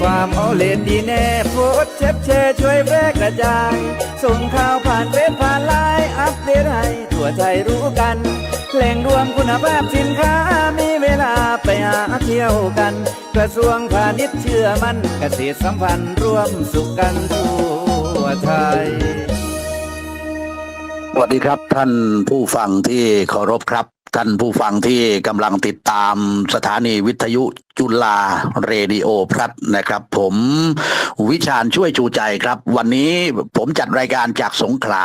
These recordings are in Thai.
ฟาร์มเอาเลนดีแน่โพสเช็บแชร์ช่วยแพร่กระจาย ส่งข่าวผ่านเฟซผ่านไลน์อัปเดตให้ทั่วไทยรู้กัน แหล่งรวมคุณภาพสินค้ามีเวลาไปหาเที่ยวกัน กระทรวงพาณิชย์เชื่อมันเกษตรสัมพันธ์ร่วมสุขกันทั่วไทย สวัสดีครับท่านผู้ฟังที่เคารพครับ ท่านผู้ฟังที่กำลังติดตามสถานีวิทยุจุฬาเรดิโอพลัดนะครับ ผมวิชาญช่วยจูใจครับ วันนี้ผมจัดรายการจากสงขลา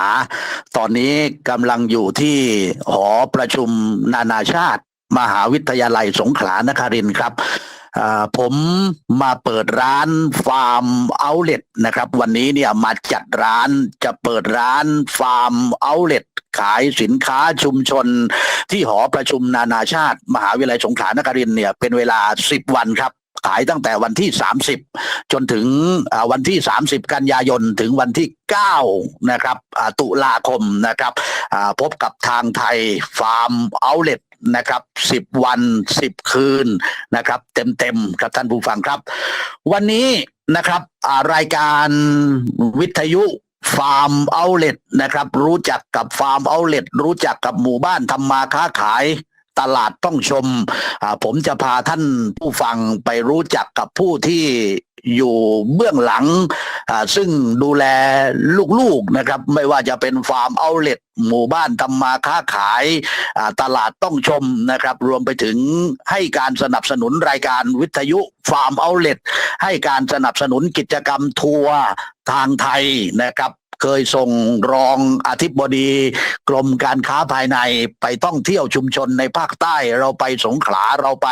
ตอนนี้กำลังอยู่ที่หอประชุมนานาชาติ มหาวิทยาลัยสงขลานครินทร์ครับ ผมมาเปิดร้านฟาร์มเอาเล t นะครับ วันนี้เนี่ยมาจัดร้านจะเปิดร้านฟาร์มเอาเล t ขายสินค้าชุมชน ที่หอประชุมนานาชาติ มหาวิทยาลัยสงขลานครินเนี่ยเป็นเวลา 10 วันครับขายตั้งแต่วันที่ 30 จนถึงอ่าวันที่ 30 กันยายนถึงวันที่ 9 นะครับอ่าตุลาคมนะครับอ่าพบกับทางไทยฟาร์มเอาเล t นะครับ10วัน10คืนนะครับ เต็มๆครับท่านผู้ฟังครับ วันนี้นะครับรายการวิทยุฟาร์มเอาเล t นะครับ รู้จักกับฟาร์มเอาเล t รู้จักกับหมู่บ้านทำมาค้าขาย ตลาดต้องชม ผมจะพาท่านผู้ฟังไปรู้จักกับผู้ที่อยู่เบื้องหลัง ซึ่งดูแลลูกๆนะครับ ไม่ว่าจะเป็นฟาร์มเอาเล t หมู่บ้านทำมาค้าขายตลาดต้องชมนะครับ รวมไปถึงให้การสนับสนุนรายการวิทยุฟาร์มเอาเล t ให้การสนับสนุนกิจกรรมทัวร์ทางไทยนะครับ เคยส่งรองอธิบดี กรมการค้าภายในไปต้องเที่ยวชุมชนในภาคใต้เราไปสงขลาเราไป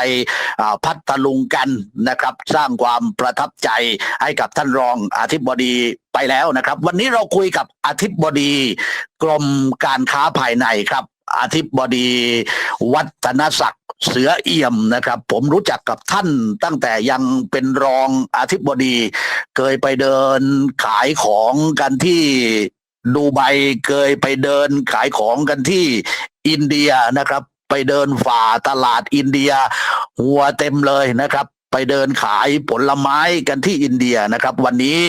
พัทลุงกันนะครับ สร้างความประทับใจให้กับท่านรองอธิบดีไปแล้วนะครับ วันนี้เราคุยกับอธิบดี กรมการค้าภายในครับ อธิบดีวัฒนศักดิ์เสือเอี่ยมนะครับ ผมรู้จักกับท่านตั้งแต่ยังเป็นรองอธิบดี เคยไปเดินขายของกันที่ดูไบเคยไปเดินขายของกันที่อินเดียนะครับ ไปเดินฝ่าตลาดอินเดีย หัวเต็มเลยนะครับ ไปเดินขายผลไม้กันที่อินเดียนะครับ วันนี้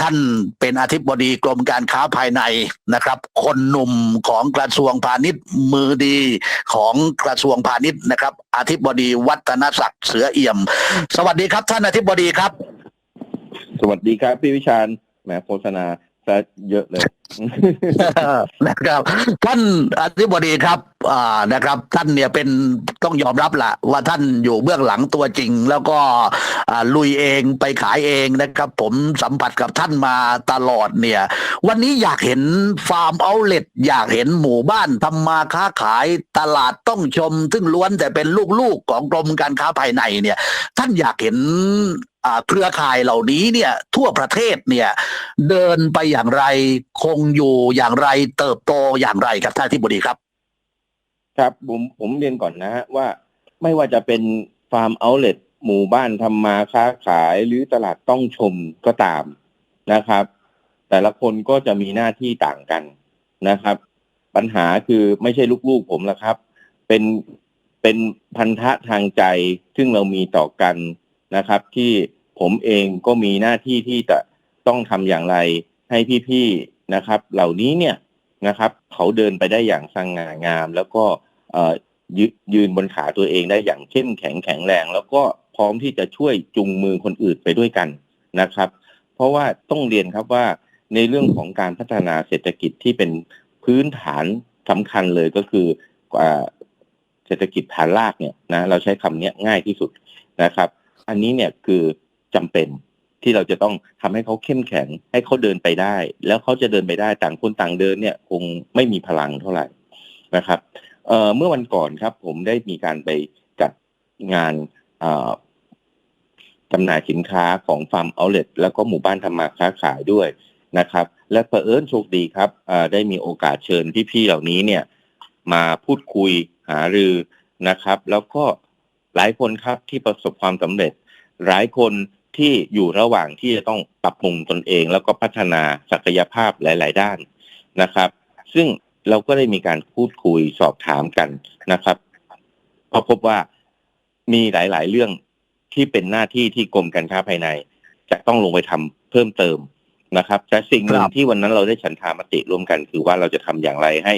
ท่านเป็นอธิบดีกรมการค้าภายในนะครับ คนหนุ่มของกระทรวงพาณิชย์มือดีของกระทรวงพาณิชย์นะครับ อธิบดีวัฒนศักดิ์เสือเอี่ยม สวัสดีครับท่านอธิบดีครับ สวัสดีครับพี่วิชาญแหมโฆษณา ซะเยอะเลย นะครับ ท่านอธิบดีครับอ่านะครับ ท่านเนี่ยเป็นต้องยอมรับละว่าท่านอยู่เบื้องหลังตัวจริง แล้วก็อ่าลุยเองไปขายเองนะครับ ผมสัมผัสกับท่านมาตลอดเนี่ย วันนี้อยากเห็นฟาร์มเอาเล t อยากเห็นหมู่บ้านทำมาค้าขายตลาดต้องชม ซึ่งล้วนแต่เป็นลูกๆของกรมการค้าภายในเนี่ย ท่านอยากเห็น เครือข่ายเหล่านี้เนี่ยทั่วประเทศเนี่ยเดินไปอย่างไรคงอยู่อย่างไรเติบโตอย่างไรครับท่านที่บดีครับ ครับผมผมเรียนก่อนนะฮะว่าไม่ว่าจะเป็นฟาร์มเอาท์เลทหมู่บ้านทำมาค้าขายหรือตลาดต้องชมก็ตามนะครับ แต่ละคนก็จะมีหน้าที่ต่างกันนะครับ ปัญหาคือไม่ใช่ลูกๆผมละครับ เป็นเป็นพันธะทางใจซึ่งเรามีต่อกันนะครับ ที่ ผมเองก็มีหน้าที่ที่จะต้องทำอย่างไรให้พี่ๆนะครับ เหล่านี้เนี่ยนะครับ เขาเดินไปได้อย่างสง่างาม แล้วก็ยยืนบนขาตัวเองได้อย่างเข้มแข็งแข็งแรง แล้วก็พร้อมที่จะช่วยจุงมือคนอื่นไปด้วยกันนะครับ เพราะว่าต้องเรียนครับว่าในเรื่องของการพัฒนาเศรษฐกิจที่เป็นพื้นฐานสำคัญเลยก็คืออเศรษฐกิจฐานรากเนี่ยนะเราใช้คำนี้ง่ายที่สุดนะครับ อันนี้เนี่ยคือ จำเป็นที่เราจะต้องทำให้เขาเข้มแข็ง ให้เขาเดินไปได้ แล้วเขาจะเดินไปได้ต่างคนต่างเดินเนี่ยคงไม่มีพลังเท่าไหร่นะครับเเมื่อวันก่อนครับ ผมได้มีการไปจัดงานจำหน่ายสินค้าของฟาร์มเอาเล t แล้วก็หมู่บ้านทำมาค้าขายด้วยนะครับ และเผอิญโชคดีครับได้มีโอกาสเชิญพี่ๆเหล่านี้เนี่ย มาพูดคุยหารือนะครับ แล้วก็หลายคนครับที่ประสบความสำเร็จ หลายคน ที่อยู่ระหว่างที่จะต้องปรับปรุงตนเอง แล้วก็พัฒนาศักยภาพหลาย ๆ ด้านนะครับ ซึ่งเราก็ได้มีการพูดคุยสอบถามกันนะครับก็พบว่ามีหลาย ๆ เรื่องที่เป็นหน้าที่ที่กรมการค้าภายใน จะต้องลงไปทำเพิ่มเติมนะครับแต่สิ่งหนึ่งครับที่วันนั้นเราได้ฉันทามติร่วมกัน คือว่าเราจะทำอย่างไรให้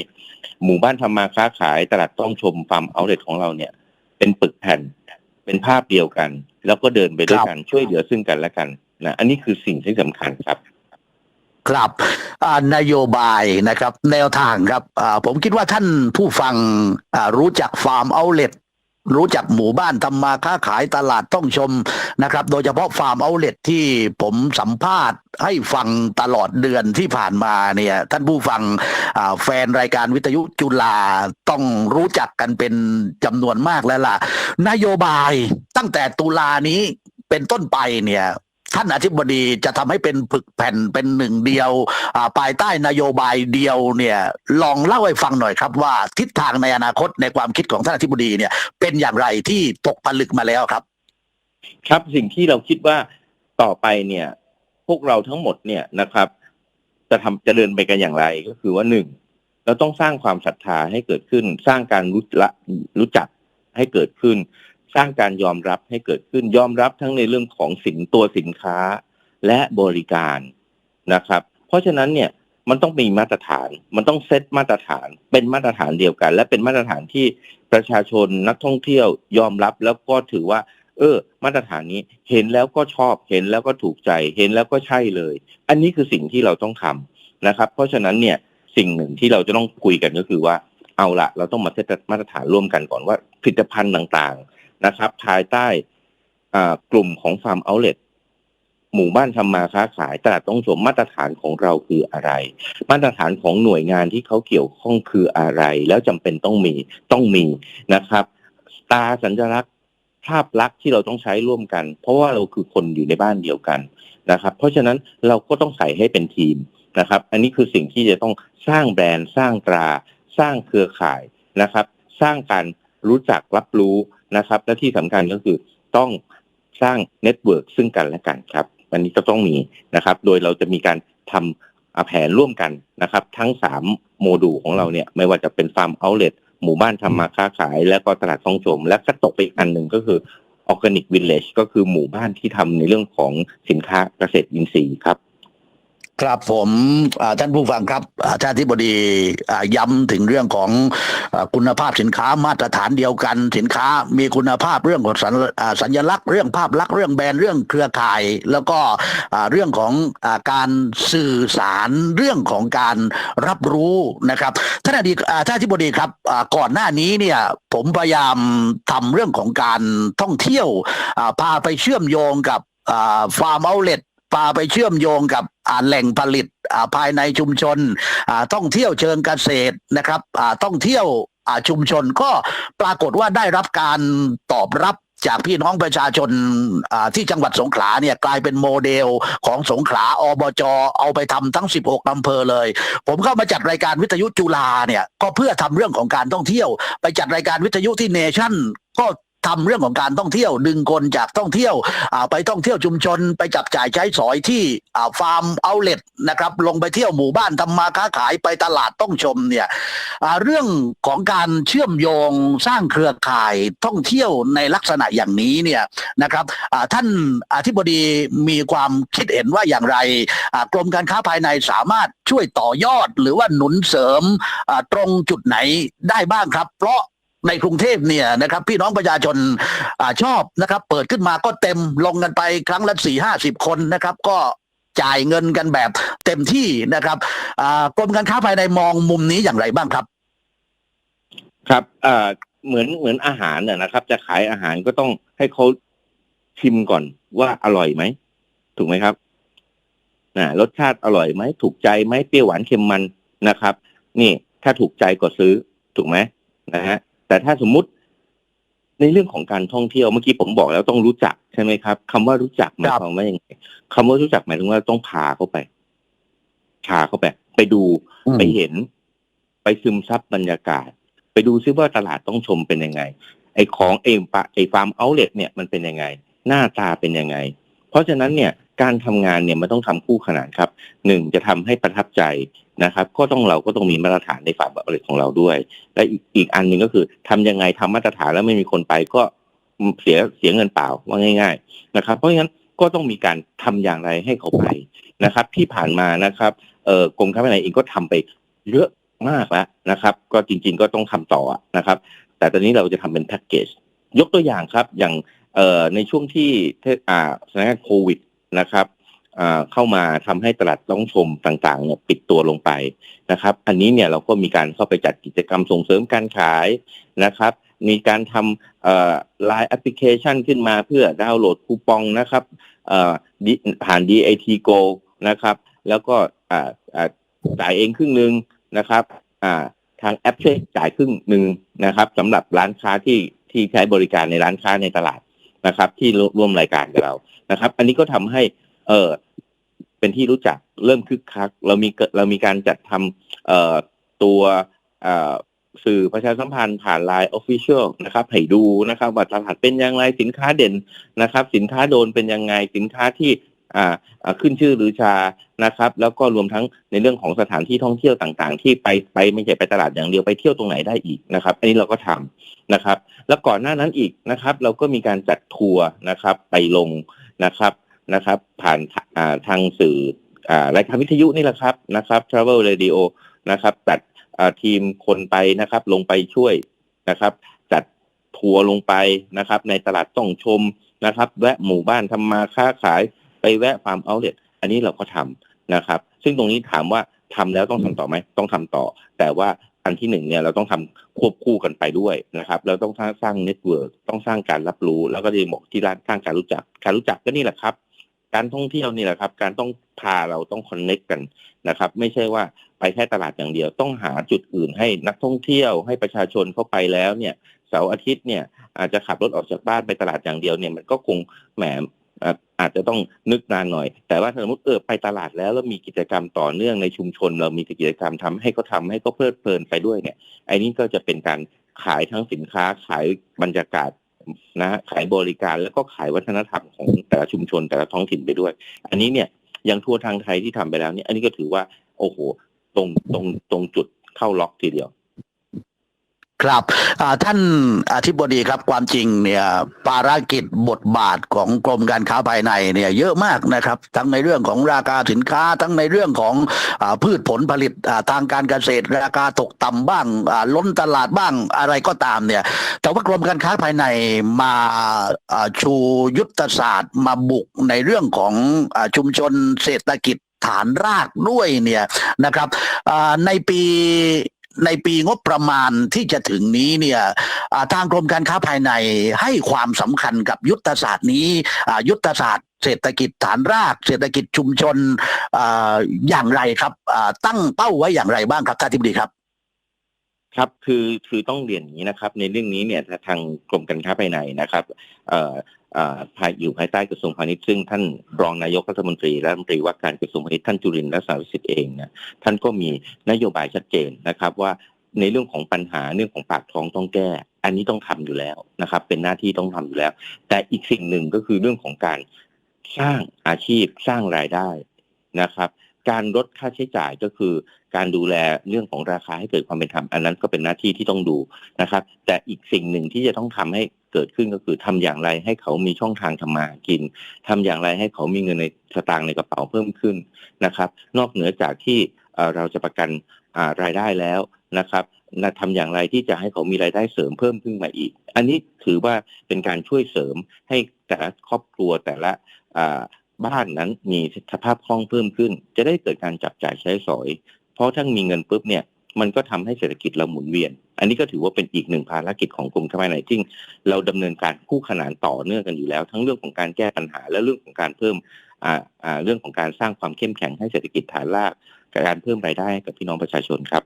หมู่บ้านทำมาค้าขายตลาดต้องชมฟาร์มเอาเลทของเราเนี่ย เป็นปึกแผ่น เป็นภาพเดียวกัน แล้วก็เดินไปด้วยกันช่วยเหลือซึ่งกันและกันนะอันนี้คือสิ่งที่สำคัญครับครับอ่านโยบายนะครับ แนวทางครับอ่าผมคิดว่าท่านผู้ฟังอ่ารู้จักฟาร์มเอาเลท รู้จักหมู่บ้านทำมาค้าขายตลาดต้องชมนะครับ โดยเฉพาะฟาร์มเอาเล็ตที่ผมสัมภาษณ์ให้ฟังตลอดเดือนที่ผ่านมาเนี่ยท่านผู้ฟังแฟนรายการวิทยุจุฬาต้องรู้จักกันเป็นจำนวนมากแล้วล่ะ นโยบายตั้งแต่ตุลานี้เป็นต้นไปเนี่ย ท่านอธิบดีจะทำให้เป็นผึกแผ่นเป็นหนึ่งเดียวอ่าภายใต้นโยบายเดียวเนี่ยลองเล่าให้ฟังหน่อยครับว่าทิศทางในอนาคตในความคิดของท่านอธิบดีเนี่ย เป็นอย่างไรที่ตกผลึกมาแล้วครับ ครับสิ่งที่เราคิดว่าต่อไปเนี่ย พวกเราทั้งหมดเนี่ยนะครับ จะทำจะเดินไปกันอย่างไรก็คือว่าหนึ่งเราต้องสร้างความศรัทธาให้เกิดขึ้น สร้างการรู้ละรู้จักให้เกิดขึ้น สร้างการยอมรับให้เกิดขึ้นยอมรับทั้งในเรื่องของสินตัวสินค้าและบริการนะครับ เพราะฉะนั้นเนี่ยมันต้องมีมาตรฐาน มันต้องเซตมาตรฐาน เป็นมาตรฐานเดียวกัน และเป็นมาตรฐานที่ประชาชนนักท่องเที่ยวยอมรับแล้วก็ถือว่า เออ มาตรฐานนี้เห็นแล้วก็ชอบ เห็นแล้วก็ถูกใจ เห็นแล้วก็ใช่เลย อันนี้คือสิ่งที่เราต้องทำนะครับ เพราะฉะนั้นเนี่ยสิ่งหนึ่งที่เราจะต้องคุยกันก็คือว่า เอาละเราต้องมาเซตมาตรฐานร่วมกันก่อนว่าผลิตภัณฑ์ต่างๆ นะครับ ภายใต้กลุ่มของฟาร์มเอาเล t หมู่บ้านทำมาค้าขายตลาดต้องชมมาตรฐานของเราคืออะไร มาตรฐานของหน่วยงานที่เขาเกี่ยวข้องคืออะไร แล้วจำเป็นต้องมีต้องมีนะครับ ตาสัญลักษณ์ภาพลักษณ์ที่เราต้องใช้ร่วมกัน เพราะว่าเราคือคนอยู่ในบ้านเดียวกันนะครับ เพราะฉะนั้นเราก็ต้องใส่ให้เป็นทีมนะครับ อันนี้คือสิ่งที่จะต้องสร้างแบรนด์สร้างตรา สร้างเครือข่ายนะครับ สร้างการ รู้จักรับรู้นะครับและที่สำคัญก็คือต้องสร้างเน็ตเวิร์กซึ่งกันและกันครับอันนี้ก็ต้องมีนะครับ โดยเราจะมีการทำอ่าแผนร่วมกันนะครับ ทั้งสามโมดูลของเราเนี่ยไม่ว่าจะเป็นฟาร์มเอาเล t หมู่บ้านทำมาค้าขาย แล้วก็ตลาดท่องชม และก็ตกไปอีกอันหนึ่งก็คือออร์แกนิกวิลเลจก็คือหมู่บ้านที่ทำในเรื่องของสินค้าเกษตรอินทรีย์ครับ ครับผมท่านผู้ฟังครับท่านอธิบดีย้ำถึงเรื่องของคุณภาพสินค้ามาตรฐานเดียวกัน สินค้ามีคุณภาพเรื่องของสัญญลักษณ์เรื่องภาพลักษณ์เรื่องแบรนด์เรื่องเครือข่าย แล้วก็เรื่องของอการสื่อสารเรื่องของการรับรู้นะครับท่านอดีอ่าท่านอธิบดีครับก่อนหน้านี้เนี่ยผมพยายามทำเรื่องของการท่องเที่ยวพาไปเชื่อมโยงกับฟาร์มเอาเล พาไปเชื่อมโยงกับแหล่งผลิตภายในชุมชนอ่าท่องเที่ยวเชิงเกษตรนะครับอ่าท่องเที่ยวชุมชนก็ปรากฏว่าได้รับการตอบรับจากพี่น้องประชาชนาที่จังหวัดสงขลาเนี่ยกลายเป็นโมเดลของสงขลาอบจเอาไปทำทั้ง 16อำเภอเลย ผมเข้ามาจัดรายการวิทยุจุฬาเนี่ยก็เพื่อทำเรื่องของการท่องเที่ยว ไปจัดรายการวิทยุที่เนชั่นก็ ทำเรื่องของการท่องเที่ยวดึงคนจากท่องเที่ยวไปท่องเที่ยวชุมชนไปจับจ่ายใช้สอยที่ฟาร์มเอาเล t นะครับลงไปเที่ยวหมู่บ้านทำมาค้าขายไปตลาดต้องชมเนี่ยเรื่องของการเชื่อมโยงสร้างเครือข่ายท่องเที่ยวในลักษณะอย่างนี้เนี่ยนะครับท่านอธิบดีมีความคิดเห็นว่าอย่างไรกรมการค้าภายในสามารถช่วยต่อยอดหรือว่าหนุนเสริมตรงจุดไหนได้บ้างครับ เพราะ ในกรุงเทพเนี่ยนะครับ พี่น้องประชาชนอชอบนะครับ เปิดขึ้นมาก็เต็มลงกันไปครั้งละสี่ห้าสิบคนนะครับ ก็จ่ายเงินกันแบบเต็มที่นะครับกรมการค้าภายในมองมุมนี้อย่างไรบ้างครับ ครับเหมือนเหมือนอาหารนะนะครับ จะขายอาหารก็ต้องให้เขาชิมก่อนว่าอร่อยไหมถูกไหมครับนะรสชาติอร่อยไหมถูกใจไหมเปรี้ยวหวานเค็มมันนะครับ นี่ถ้าถูกใจก็ซื้อถูกไหมนะฮะ แต่ถ้าสมมุติในเรื่องของการท่องเที่ยวเมื่อกี้ผมบอกแล้วต้องรู้จักใช่ไหมครับคำว่ารู้จักหมายความว่ายังไงคำว่ารู้จักหมายถึงว่าต้องพาเข้าไปพาเข้าไป ไปดูอืมไปเห็น ไปซึมซับบรรยากาศ ไปดูซิว่าตลาดต้องชมเป็นยังไง ไอ้ของเองปะไอ้ฟาร์มเอาเล t เนี่ยมันเป็นยังไง หน้าตาเป็นยังไง เพราะฉะนั้นเนี่ยการทำงานเนี่ยมันต้องทำคู่ขนานครับหนึ่งจะทำให้ประทับใจนะครับ ก็ต้องเราก็ต้องมีมาตรฐานในฟาร์มเอาเล t ของเราด้วย และอีกอีกอันหนึ่งก็คือทำยังไงทำมาตรฐานแล้วไม่มีคนไปก็เสียเสียเงินเปล่าว่าง่าย ๆนะครับ เพราะฉะนั้นก็ต้องมีการทำอย่างไรให้เขาไปนะครับ ที่ผ่านมานะครับเอ่อกรมค้าภายในเองก็ทำไปเยอะมากแล้วนะครับ ก็จริง ๆ ก็ต้องทำต่อนะครับ แต่ตอนนี้เราจะทำเป็นแพ็กเกจยกตัวอย่างครับอย่าง ในช่วงที่ทอ่าสถานการณ์โควิดนะครับเข้ามาทำให้ตลาดต้องชมต่างๆเนี่ยปิดตัวลงไปนะครับ อันนี้เนี่ยเราก็มีการเข้าไปจัดกิจกรรมส่งเสริมการขายนะครับ มีการทำไลน์แอปพลิเคชันขึ้นมาเพื่อดาวน์โหลดคูปองนะครับเอ่อดิผ่าน DAT Go นะครับ แล้วก็จ่ายเองครึ่งหนึ่งนะครับทางแอปช่วยจ่ายครึ่งหนึ่งนะครับสำหรับร้านค้าที่ที่ใช้บริการในร้านค้าในตลาด นะครับ ที่ร่วมรายการกับเรานะครับ อันนี้ก็ทำให้เออเป็นที่รู้จักเริ่มคึกคัก เรามีเรามีการจัดทำเอ่อตัวเอ่อสื่อประชาสัมพันธ์ผ่าน Line Official นะครับให้ดูนะครับว่าตลาดเป็นอย่างไรสินค้าเด่นนะครับ สินค้าโดนเป็นยังไงสินค้าที่อ่าขึ้นชื่อหรือชา นะครับ แล้วก็รวมทั้งในเรื่องของสถานที่ท่องเที่ยวต่างๆ ที่ไปไปไม่ใช่ไปตลาดอย่างเดียวไปเที่ยวตรงไหนได้อีกนะครับ อันนี้เราก็ทำนะครับ แล้วก่อนหน้านั้นอีกนะครับ เราก็มีการจัดทัวร์นะครับ ไปลงนะครับนะครับ ผ่านาทางสื่ออรายการวิทยุนี่แหละครับนะครับ Travel Radio นะครับจัดทีมคนไปนะครับ ลงไปช่วยนะครับ จัดทัวร์ลงไปนะครับ ในตลาดต้องชมนะครับ แวะหมู่บ้านทำมาค้าขายไปแวะฟาร์มเอาท์เลทอันนี้เราก็ทำ นะครับ ซึ่งตรงนี้ถามว่าทำแล้วต้องทำต่อไหมต้องทำต่อ แต่ว่าอันที่หนึ่งเนี่ยเราต้องทำควบคู่กันไปด้วยนะครับเราต้องสร้างเน็ตเวิร์กต้องสร้างการรับรู้ แล้วก็ที่บอกที่ร้านสร้างการรู้จัก การรู้จักก็นี่แหละครับ การท่องเที่ยวนี่แหละครับ การต้องพาเราต้องคอนเน็กกันนะครับ ไม่ใช่ว่าไปแค่ตลาดอย่างเดียว ต้องหาจุดอื่นให้นักท่องเที่ยวให้ประชาชนเข้าไปแล้วเนี่ยเสาร์อาทิตย์เนี่ยอาจจะขับรถออกจากบ้านไปตลาดอย่างเดียวเนี่ยมันก็คงแหม อาจจะต้องนึกนานหน่อย แต่ว่าสมมติเออไปตลาดแล้วแล้วมีกิจกรรมต่อเนื่องในชุมชน เรามีกิจกรรมทำให้เขาทำให้เขาเพลิดเพลินไปด้วยเนี่ยไอ้นี่ก็จะเป็นการขายทั้งสินค้าขายบรรยากาศนะขายบริการแล้วก็ขายวัฒนธรรมของแต่ละชุมชนแต่ละท้องถิ่นไปด้วย อันนี้เนี่ยยังทัวร์ทางไทยที่ทำไปแล้วเนี่ยอันนี้ก็ถือว่าโอ้โหตรงตรงตรงจุดเข้าล็อกทีเดียว ครับท่านอธิบดีครับความจริงเนี่ยภารกิจบทบาทของกรมการค้าภายในเนี่ยเยอะมากนะครับ ทั้งในเรื่องของราคาสินค้า ทั้งในเรื่องของอพืชผลผลิตทางการเกษตร ราคาตกต่ำบ้างล้นตลาดบ้างอะไรก็ตามเนี่ยแต่ว่ากรมการค้าภายในมาชูยุทธศาสตร์มาบุกในเรื่องของอชุมชนเศรษฐกิจฐานรากด้วยเนี่ยนะครับในปี ในปีงบประมาณที่จะถึงนี้เนี่ยทางกรมการค้าภายในให้ความสำคัญกับยุทธศาสตร์นี้ยุทธศาสตร์เศรษฐกิจฐานราก เศรษฐกิจชุมชนออย่างไรครับตั้งเป้าไว้อย่างไรบ้างครับท่านทิบดีครับ ครับคือคือต้องเรียนอย่างนี้นะครับ ในเรื่องนี้เนี่ยทางกรมการค้าภายในนะครับเอ่อเอ่อภายอยู่ภายใต้กระทรวงพาณิชย์ซึ่งท่านรองนายกรัฐมนตรีและรัฐมนตรีว่าการกระทรวงพาณิชย์ท่านจุรินทร์รัตนวิสิทธิ์เองเนี่ยท่านก็มีนโยบายชัดเจนนะครับว่าในเรื่องของปัญหาเรื่องของปากท้องต้องแก้ อันนี้ต้องทำอยู่แล้วนะครับ เป็นหน้าที่ต้องทำอยู่แล้ว แต่อีกสิ่งหนึ่งก็คือเรื่องของการสร้างอาชีพสร้างรายได้นะครับ การลดค่าใช้จ่ายก็คือ การดูแลเรื่องของราคาให้เกิดความเป็นธรรมอันนั้นก็เป็นหน้าที่ที่ต้องดูนะครับ แต่อีกสิ่งหนึ่งที่จะต้องทำให้เกิดขึ้นก็คือทำอย่างไรให้เขามีช่องทางทำมาหากินทำอย่างไรให้เขามีเงินในสตางค์ในกระเป๋าเพิ่มขึ้นนะครับ นอกเหนือจากที่เราจะประกันรายได้แล้วนะครับนะทำอย่างไรที่จะให้เขามีรายได้เสริมเพิ่มขึ้นมาอีก อันนี้ถือว่าเป็นการช่วยเสริมให้แต่ละครอบครัวแต่ละ บ้านนั้นมีสภาพคล่องเพิ่มขึ้น จะได้เกิดการจับจ่ายใช้สอย เพราะถ้ามีเงินปุ๊บเนี่ยมันก็ทำให้เศรษฐกิจเราหมุนเวียน อันนี้ก็ถือว่าเป็นอีกหนึ่งภารกิจของกรมค้าภายในที่เราดำเนินการคู่ขนานต่อเนื่องกันอยู่แล้ว ทั้งเรื่องของการแก้ปัญหา และเรื่องของการเพิ่มอ่าอ่าเรื่องของการสร้างความเข้มแข็งให้เศรษฐกิจฐานรากการเพิ่มรายได้กับพี่น้องประชาชนครับ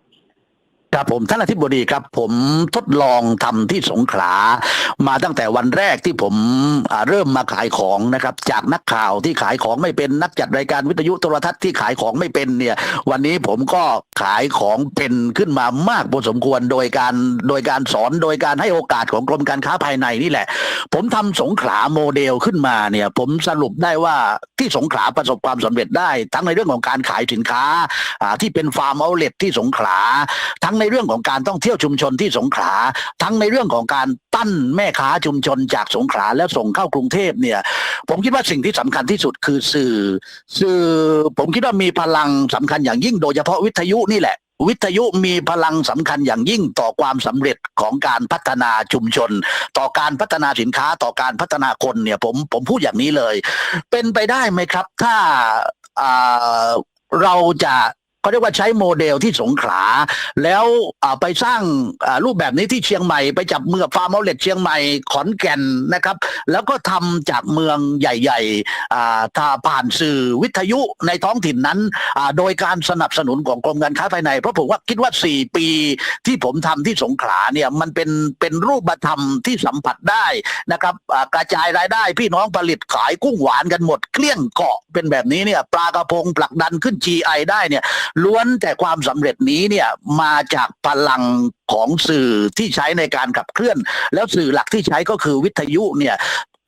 ครับผมท่านอธิบดีครับผมทดลองทำที่สงขลา มาตั้งแต่วันแรกที่ผมเริ่มมาขายของนะครับ จากนักข่าวที่ขายของไม่เป็นนักจัดรายการวิทยุโทรทัศน์ที่ขายของไม่เป็นเนี่ยวันนี้ผมก็ขายของเป็นขึ้นมามากพอสมควรโดยการโดยการสอนโดยการให้โอกาสของกรมการค้าภายในนี่แหละ ผมทำสงขลาโมเดลขึ้นมาเนี่ยผมสรุปได้ว่าที่สงขลาประสบความสำเร็จได้ ทั้งในเรื่องของการขายสินค้าที่เป็นฟาร์มเอาเลทที่สงขลาทั้งในเรื่องของการท่องเที่ยวชุมชนที่สงขลาทั้งในเรื่องของการตั้นแม่ค้าชุมชนจากสงขลาแล้วส่งเข้ากรุงเทพเนี่ย ผมคิดว่าสิ่งที่สำคัญที่สุดคือสื่อ สื่อผมคิดว่ามีพลังสำคัญอย่างยิ่งโดยเฉพาะวิทยุนี่แหละวิทยุมีพลังสำคัญอย่างยิ่งต่อความสำเร็จของการพัฒนาชุมชน ต่อการพัฒนาสินค้าต่อการพัฒนาคนเนี่ยผมผมพูดอย่างนี้เลย เป็นไปได้ไหมครับ ถ้าเราจะ เขาเรียกว่าใช้โมเดลที่สงขลา แล้วไปสร้างรูปแบบนี้ที่เชียงใหม่ ไปจับมือกับฟาร์มเอาเลตเชียงใหม่ขอนแก่นนะครับ แล้วก็ทำจากเมืองใหญ่ๆอ่าถ้าผ่านสื่อวิทยุในท้องถิ่นนั้น โดยการสนับสนุนของกรมการค้าภายใน เพราะผมว่าคิดว่า 4 ปีที่ผมทำที่สงขลาเนี่ยมันเป็นเป็นรูปธรรมที่สัมผัสได้นะครับกระจายรายได้พี่น้องผลิตขายกุ้งหวานกันหมดเกลี้ยงเกาะเป็นแบบนี้เนี่ยปลากระพงผลักดันขึ้น GI ได้เนี่ยล้วนแต่ความสำเร็จนี้เนี่ยมาจากพลังของสื่อที่ใช้ในการขับเคลื่อน แล้วสื่อหลักที่ใช้ก็คือวิทยุเนี่ย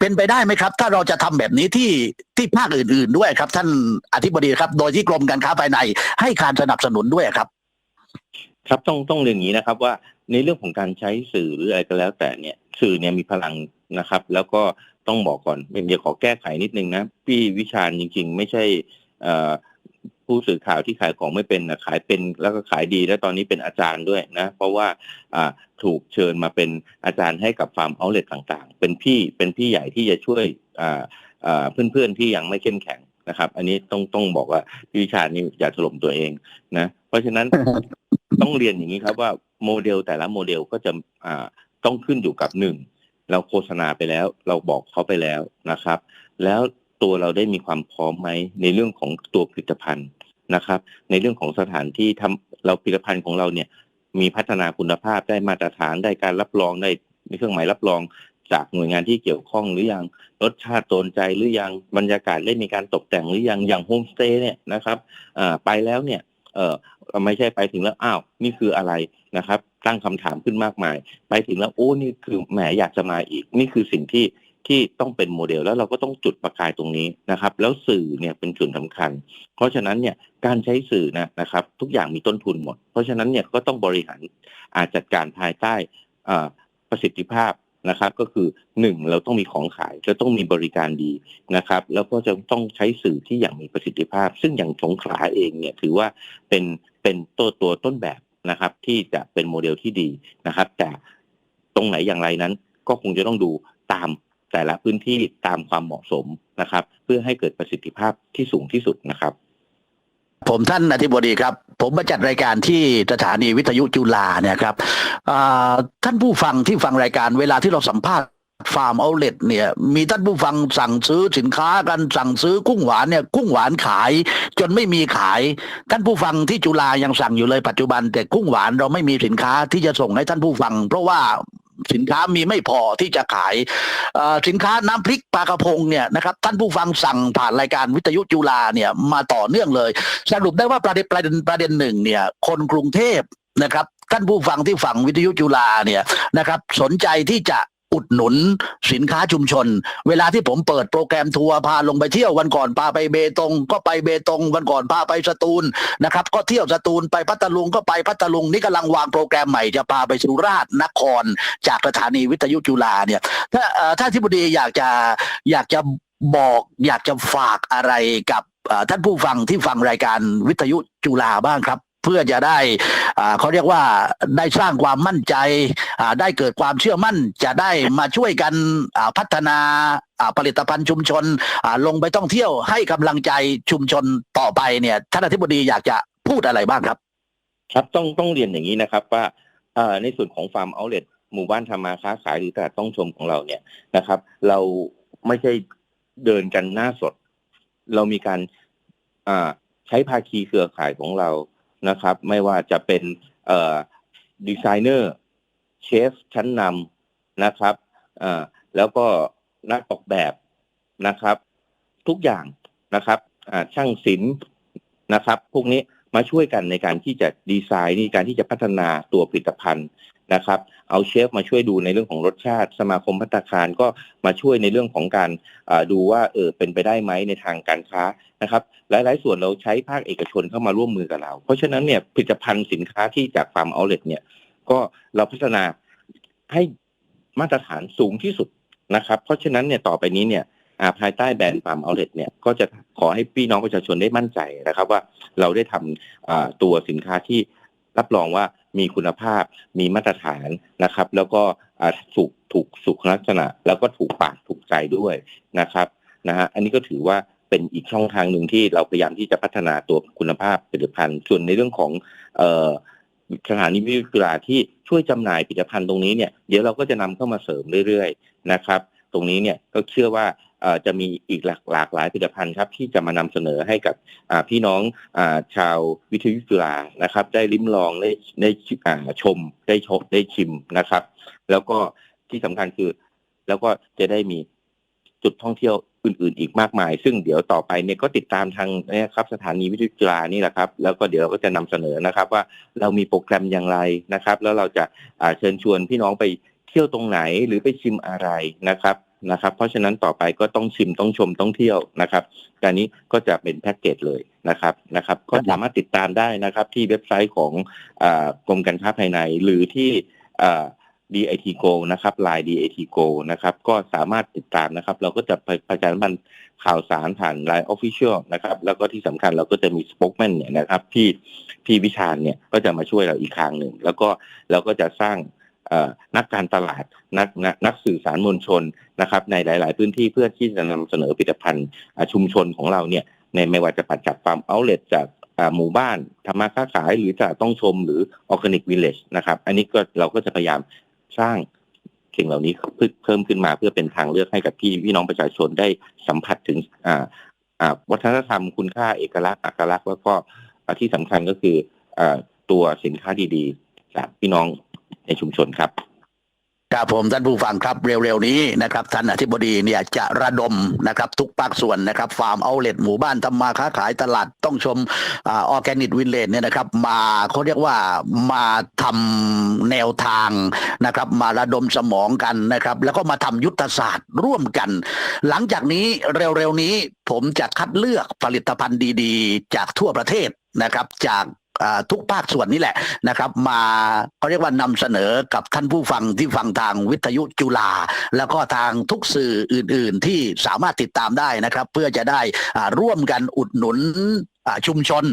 เป็นไปได้ไหมครับ ถ้าเราจะทำแบบนี้ที่ที่ภาคอื่น ๆด้วยครับ ท่านอธิบดีครับ โดยที่กรมการค้าภายใน ให้การสนับสนุนด้วยครับ ครับต้องต้องเรียนอย่างนี้นะครับ ว่าในเรื่องของการใช้สื่อหรืออะไรก็แล้ว แต่เนี่ยสื่อเนี่ยมีพลังนะครับ แล้วก็ต้องบอกก่อนเป็นเดี๋ยวขอแก้ไขนิดนึงนะพี่วิชาญจริง ๆ ไม่ใช่เอ่อ ผู้สื่อข่าวที่ขายของไม่เป็นนะขายเป็นแล้วก็ขายดี แล้วตอนนี้เป็นอาจารย์ด้วยนะ เพราะว่าถูกเชิญมาเป็นอาจารย์ให้กับฟาร์มเอาเลตต่างๆ เป็นพี่เป็นพี่ใหญ่ที่จะช่วยเพื่อนๆที่ยังไม่เข้มแข็งนะครับ อันนี้ต้องต้องบอกว่าพี่วิชานี่อย่าถล่มตัวเองนะ เพราะฉะนั้นต้องเรียนอย่างนี้ครับว่าโมเดลแต่ละโมเดลก็จะต้องขึ้นอยู่กับหนึ่งเราโฆษณาไปแล้ว เราบอกเขาไปแล้วนะครับ แล้ว ตัวเราได้มีความพร้อมไหมในเรื่องของตัวผลิตภัณฑ์นะครับ ในเรื่องของสถานที่ทำเราผลิตภัณฑ์ของเราเนี่ยมีพัฒนาคุณภาพได้มาตรฐานได้การรับรองได้มีเครื่องหมายรับรองจากหน่วยงานที่เกี่ยวข้องหรือยังรสชาติโดนใจหรือยังบรรยากาศได้มีการตกแต่งหรือยังอย่างโฮมสเตย์เนี่ยนะครับอ่าไปแล้วเนี่ยเออไม่ใช่ไปถึงแล้วอ้าวนี่คืออะไรนะครับ ตั้งคำถามขึ้นมากมาย ไปถึงแล้วโอ้นี่คือแหมอยากจะมาอีก นี่คือสิ่งที่ ที่ต้องเป็นโมเดลแล้วเราก็ต้องจุดประกายตรงนี้นะครับ แล้วสื่อเนี่ยเป็นส่วนสำคัญ เพราะฉะนั้นเนี่ยการใช้สื่อนะนะครับ ทุกอย่างมีต้นทุนหมด เพราะฉะนั้นเนี่ยก็ต้องบริหารอาจจัดการภายใต้อ่าประสิทธิภาพนะครับ ก็คือหนึ่งเราต้องมีของขายจะต้องมีบริการดีนะครับ แล้วก็จะต้องใช้สื่อที่อย่างมีประสิทธิภาพ ซึ่งอย่างสงขลาเองเนี่ยถือว่าเป็นเป็นตัวตัวต้นแบบนะครับ ที่จะเป็นโมเดลที่ดีนะครับ แต่ตรงไหนอย่างไรนั้นก็คงจะต้องดูตาม แต่ละพื้นที่ตามความเหมาะสมนะครับ เพื่อให้เกิดประสิทธิภาพที่สูงที่สุดนะครับ ผมท่านอธิบดีครับ ผมมาจัดรายการที่สถานีวิทยุจุฬาเนี่ยครับท่านผู้ฟังที่ฟังรายการเวลาที่เราสัมภาษณ์ฟาร์มเอาเลตเนี่ยมีท่านผู้ฟังสั่งซื้อสินค้ากันสั่งซื้อกุ้งหวานเนี่ยกุ้งหวานขาย จนไม่มีขาย ท่านผู้ฟังที่จุฬายังสั่งอยู่เลยปัจจุบัน แต่กุ้งหวานเราไม่มีสินค้าที่จะส่งให้ท่านผู้ฟัง เพราะว่า สินค้ามีไม่พอที่จะขายสินค้าน้ำพริกปลากระพงเนี่ยนะครับท่านผู้ฟังสั่งผ่านรายการวิทยุจุฬาเนี่ยมาต่อเนื่องเลย สรุปได้ว่าประเด็นประเด็นประเด็นหนึ่งเนี่ยคนกรุงเทพนะครับท่านผู้ฟังที่ฟังวิทยุจุฬาเนี่ยนะครับสนใจที่จะ อุดหนุนสินค้าชุมชน เวลาที่ผมเปิดโปรแกรมทัวร์พาลงไปเที่ยววันก่อนพาไปเบตง ก็ไปเบตง วันก่อนพาไปสตูลนะครับก็เที่ยวสตูลไปพัทลุงก็ไปพัทลุงนี่กำลังวางโปรแกรมใหม่จะพาไปสุราษฎร์นคร จากสถานีวิทยุจุฬาเนี่ยถ้าเอ่อถ้าที่บดีอยากจะอยากจะบอกอยากจะฝากอะไรกับท่านผู้ฟังที่ฟังรายการวิทยุจุฬาบ้างครับ เพื่อจะได้อ่าเขาเรียกว่าได้สร้างความมั่นใจอ่าได้เกิดความเชื่อมั่น จะได้มาช่วยกันอ่าพัฒนาอ่าผลิตภัณฑ์ชุมชนอ่าลงไปท่องเที่ยวให้กำลังใจชุมชนต่อไปเนี่ยท่านอธิบดีอยากจะพูดอะไรบ้างครับ ครับต้องต้องเรียนอย่างนี้นะครับว่าอ่อในส่วนของฟาร์มเอาเลตหมู่บ้านทำมาค้าขายหรือตลาดต้องชมของเราเนี่ยนะครับ เราไม่ใช่เดินกันหน้าสด เรามีการอ่าใช้ภาคีเครือข่ายของเรา นะครับ ไม่ว่าจะเป็นดีไซเนอร์เชฟชั้นนำนะครับแล้วก็นักออกแบบนะครับ ทุกอย่างนะครับช่างศิลป์นะครับ พวกนี้มาช่วยกันในการที่จะดีไซน์ในการที่จะพัฒนาตัวผลิตภัณฑ์ นะครับ เอาเชฟมาช่วยดูในเรื่องของรสชาติ สมาคมพัตตาคารก็มาช่วยในเรื่องของการดูว่าเออเป็นไปได้ไหมในทางการค้านะครับ หลาย ๆ ส่วนเราใช้ภาคเอกชนเข้ามาร่วมมือกับเรา เพราะฉะนั้นเนี่ยผลิตภัณฑ์สินค้าที่จากฟาร์มเอาเลเนี่ย ก็เราพัฒนาให้มาตรฐานสูงที่สุดนะครับ เพราะฉะนั้นเนี่ยต่อไปนี้เนี่ยาภายใต้แบรนด์ฟาร์มเอาเลเนี่ยก็จะขอให้พี่น้องประชาชนได้มั่นใจนะครับ ว่าเราได้ทำตัวสินค้าที่รับรองว่า มีคุณภาพ มีมาตรฐานนะครับ แล้วก็ถูกถูกสุขลักษณะ แล้วก็ถูกปากถูกใจด้วยนะครับนะฮะอันนี้ก็ถือว่าเป็นอีกช่องทางหนึ่งที่เราพยายามที่จะพัฒนาตัวคุณภาพผลิตภัณฑ์ ส่วนในเรื่องของสถานีวิทยุกีฬาที่ช่วยจำหน่ายผลิตภัณฑ์ตรงนี้เนี่ยเดี๋ยวเราก็จะนำเข้ามาเสริมเรื่อยๆนะครับ ตรงนี้เนี่ยก็เชื่อว่าจะมีอีกหลากหลาหลายผลิตภัณฑ์ครับที่จะมานำเสนอให้กับพี่น้องอชาววิทยุกีฬานะครับ ได้ลิ้มลองได้ได้ชมได้ชมได้ชิมนะครับ แล้วก็ที่สำคัญคือ แล้วก็จะได้มีจุดท่องเที่ยวอื่น ๆ อีกมากมาย ซึ่งเดี๋ยวต่อไปเนี่ยก็ติดตามทางนี่ยครับสถานีวิทยุกีฬานี่แหละครับ แล้วก็เดี๋ยวเราก็จะนำเสนอนะครับ ว่าเรามีโปรแกรมอย่างไรนะครับ แล้วเราจะเชิญชวนพี่น้องไป ที่ยวตรงไหนหรือไปชิมอะไรนะครับนะครับ เพราะฉะนั้นต่อไปก็ต้องชิมต้องชมต้องเที่ยวนะครับการนี้ก็จะเป็นแพ็กเกจเลยนะครับนะครับ ก็สามารถติดตามได้นะครับ ที่เว็บไซต์ของอกรมการค้าภายใน หรือที่อ่า DIT Go นะครับ Line DIT Go นะครับ ก็สามารถติดตามนะครับ เราก็จะไปประชาสัมพันธ์ข่าวสารผ่าน Line Official นะครับ แล้วก็ที่สำคัญเราก็จะมี Spokesman เนี่ยนะครับพี่พี่วิชาญเนี่ยก็จะมาช่วยเราอีกครั้งหนึ่ง แล้วก็เราก็จะสร้าง นักการตลาดนักนักนักสื่อสารมวลชนนะครับ ในหลาย ๆ พื้นที่เพื่อที่จะนำเสนอผลิตภัณฑ์ชุมชนของเราเนี่ยในไม่ว่าจะปัดจากฟาร์มเอาเล t จากหมู่บ้านทำมาค้าขายหรือจะต้องชมหรือออร์แกนิกวิลเลจนะครับ อันนี้ก็เราก็จะพยายามสร้างสิ่งเหล่านี้เพิ่มขึ้นมาเพื่อเป็นทางเลือกให้กับพี่พี่น้องประชาชนได้สัมผัสถึงวัฒนธรรมคุณค่าเอกลักษณ์อัตลักษณ์แล้วก็ที่สำคัญก็คืออตัวสินค้าดีๆจากพี่น้อง ในชุมชนครับครับผมท่านผู้ฟังครับเร็วๆนี้นะครับท่านอธิบดีเนี่ยจะระดมนะครับทุกภาคส่วนนะครับฟาร์มเอาเลทหมู่บ้านทำมาค้าขายตลาดต้องชมออร์แกนิกวินเลจเนี่ยนะครับมาเขาเรียกว่ามาทำแนวทางนะครับมาระดมสมองกันนะครับแล้วก็มาทำยุทธศาสตร์ร่วมกัน หลังจากนี้เร็วๆนี้ผมจะคัดเลือกผลิตภัณฑ์ดีๆ จากทั่วประเทศนะครับจาก ทุกภาคส่วนนี่แหละนะครับ มาเขาเรียกว่านำเสนอกับท่านผู้ฟังที่ฟังทางวิทยุจุฬาแล้วก็ทางทุกสื่ออื่น ๆ ที่สามารถติดตามได้นะครับ เพื่อจะได้ร่วมกันอุดหนุนชุมชน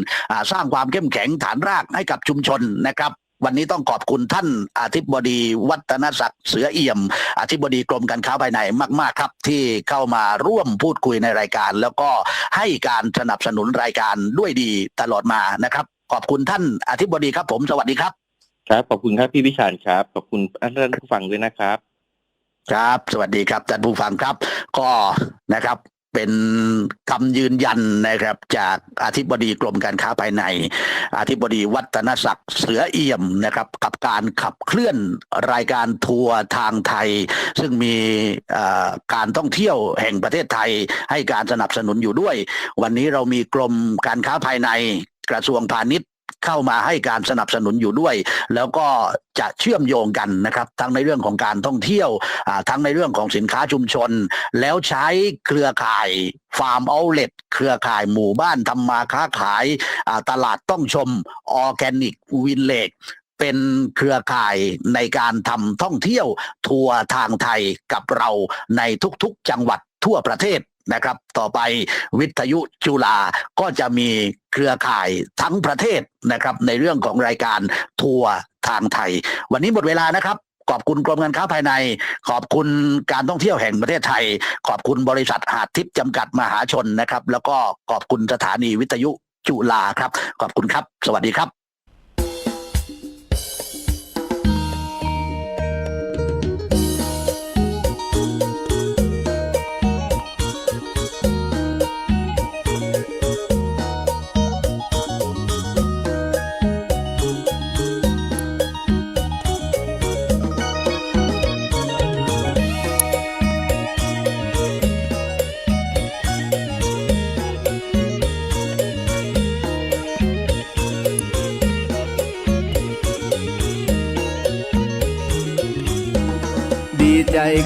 สร้างความเข้มแข็งฐานรากให้กับชุมชนนะครับวันนี้ต้องขอบคุณท่านอธิบดีวัฒนศักดิ์เสือเอี่ยม อธิบดีกรมการค้าภายในมากๆครับ ที่เข้ามาร่วมพูดคุยในรายการ แล้วก็ให้การสนับสนุนรายการด้วยดีตลอดมานะครับ ขอบคุณท่านอธิบดีครับ ผมสวัสดีครับ ครับขอบคุณครับพี่วิชาญครับขอบคุณท่านผู้ฟังด้วยนะครับ ครับ สวัสดีครับท่านผู้ฟังครับ ก็นะครับเป็นคำยืนยันนะครับจากอธิบดีกรมการค้าภายใน อธิบดีวัฒนศักดิ์เสือเอี่ยมนะครับกับการขับเคลื่อนรายการทัวร์ทางไทย ซึ่งมีเอ่อการท่องเที่ยวแห่งประเทศไทยให้การสนับสนุนอยู่ด้วย วันนี้เรามีกรมการค้าภายใน กระทรวงพาณิชย์เข้ามาให้การสนับสนุนอยู่ด้วย แล้วก็จะเชื่อมโยงกันนะครับ ทั้งในเรื่องของการท่องเที่ยวทั้งในเรื่องของสินค้าชุมชน แล้วใช้เครือข่ายฟาร์มเอาเล t เครือข่ายหมู่บ้านทำมาค้าขายตลาดต้องชมออร์แกนิกวินเลจเป็นเครือข่ายในการทำท่องเที่ยวทัวร์ทางไทยกับเราในทุกๆจังหวัดทั่วประเทศ นะครับ ต่อไปวิทยุจุฬาก็จะมีเครือข่ายทั้งประเทศนะครับ ในเรื่องของรายการทัวร์ทางไทย วันนี้หมดเวลานะครับขอบคุณกรมการค้าภายใน ขอบคุณการท่องเที่ยวแห่งประเทศไทย ขอบคุณบริษัทหาดทิพย์จำกัดมหาชนนะครับ แล้วก็ขอบคุณสถานีวิทยุจุฬาครับ ขอบคุณครับ สวัสดีครับ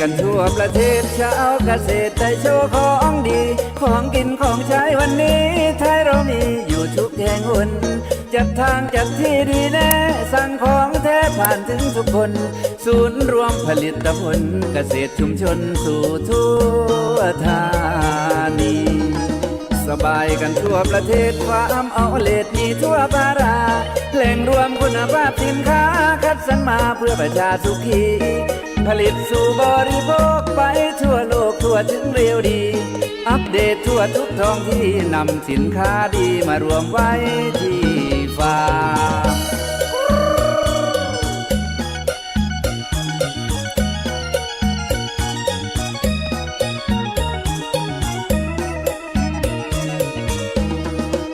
กันทั่วประเทศชาวเกษตรได้โชว์ของดี ของกินของใช้วันนี้ไทยเรามีอยู่ทุกแห่งหนจัดทางจัดที่ดีแน่ สั่งของแท้ผ่านถึงทุกคน ศูนย์รวมผลิตผลเกษตรชุมชนสู่ทั่วธานีสบายกันทั่วประเทศความเอาเลดมีทั่วบาราแหล่งรวมคุณภาพสินค้า คัดสรรมาเพื่อประชาสุขี ผลิตสู่บริโภคไปทั่วโลกทั่วถึงเร็วดี อัปเดตทั่วทุกท้องที่นำสินค้าดีมารวมไว้ที่ฟาร์ม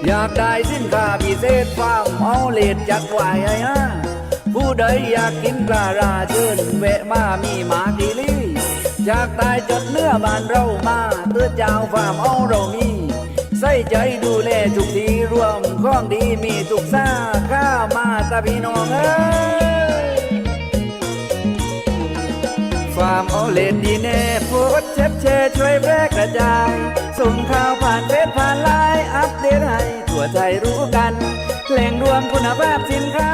อยากได้สินค้าพิเศษฟาร์มเอาเลดจัดไว้ให้ฮะ ผู้ใดอยากกินปลาราเชิญแวะมามีหมาดีลี่อยากตายจดเนื้อบานเรามาเพื่อเจ้าฟาร์มเอาเรามีใส่ใจดูแลทุกทีรวมข้องดีมีทุกสาข้ามาตาพี่น้องเอ้ยฟาร์มโอาเลนดีแน่โพสเช็ดแชร์ช่วยแพร่กระจาย ส่งข่าวผ่านเฟซผ่านไลน์อัปเดตให้ทั่วไทยรู้กัน แหล่งรวมคุณภาพสินค้า